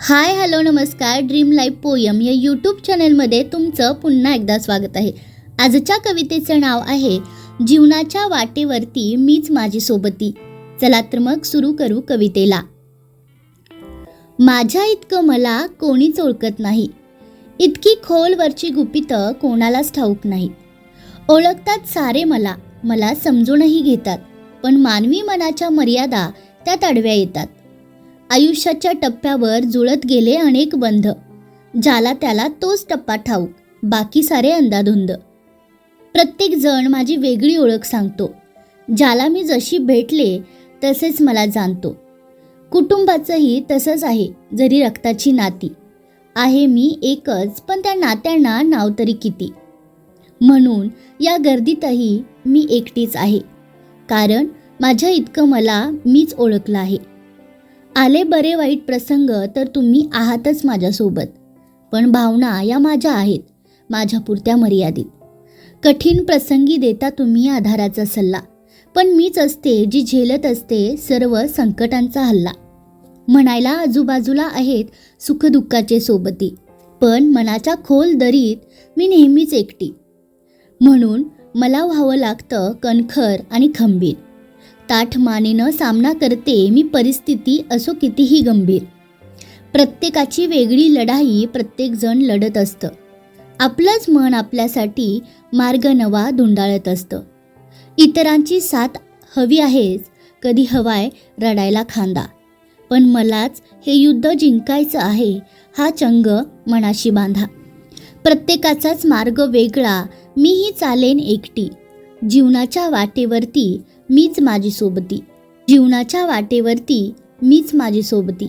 हाय hello नमस्कार dream life poem या YouTube चॅनलमध्ये तुमचं पुन्हा एकदा स्वागत आहे. आजच्या कवितेचं नाव आहे जीवनाच्या वाटेवरती मीच माझी सोबती. चला तर मग सुरू करू कवितेला. माझ्या इतकं मला कोणीच ओळखत नाही. इतकी खोलवरची गुपितं कोणालाच ठाऊक नाही. ओळखतात सारे मला मला समजूनही घेतात. पण मानवी मनाच्या मर्यादा त्यात आडव्या येतात. आयुष्याच्या टप्प्यावर जुळत गेले अनेक बंध. ज्याला त्याला तोच टप्पा ठाऊक बाकी सारे अंदाधुंद प्रत्येक जण माझी वेगळी ओळख सांगतो. ज्याला मी जशी भेटले तसेच मला जाणतो. कुटुंबाचंही तसंच आहे जरी रक्ताची नाती. आहे मी एकच पण त्या नात्यांना नाव तरी किती? म्हणून या गर्दीतही मी एकटीच आहे. कारण माझ्या इतकं मला मीच ओळखलं आहे. आले बरे वाईट प्रसंग तर तुम्ही आहातच माझ्यासोबत. पण भावना या माझ्या आहेत माझ्या पुरत्या मर्यादित. कठीण प्रसंगी देता तुम्ही आधाराचा सल्ला. पण मीच असते जी झेलत असते सर्व संकटांचा हल्ला. म्हणायला आजूबाजूला आहेत सुखदुःखाचे सोबती पण मनाच्या खोल दरीत मी नेहमीच एकटी. म्हणून मला व्हावं लागतं कणखर आणि खंबीर. ताठ मानेनं सामना करते मी परिस्थिती असो कितीही गंभीर. प्रत्येकाची वेगळी लढाई प्रत्येकजण लढत असतं. आपलंच मन आपल्यासाठी मार्ग नवा धुंडाळत असतं. इतरांची साथ हवी आहेच कधी हवाय रडायला खांदा. पण मलाच हे युद्ध जिंकायचं आहे हा चंग मनाशी बांधा. प्रत्येकाचाच मार्ग वेगळा मीही चालेन एकटी. जीवनाच्या वाटेवरती मीच माझी सोबती. जीवनाच्या वाटेवरती मीच माझी सोबती.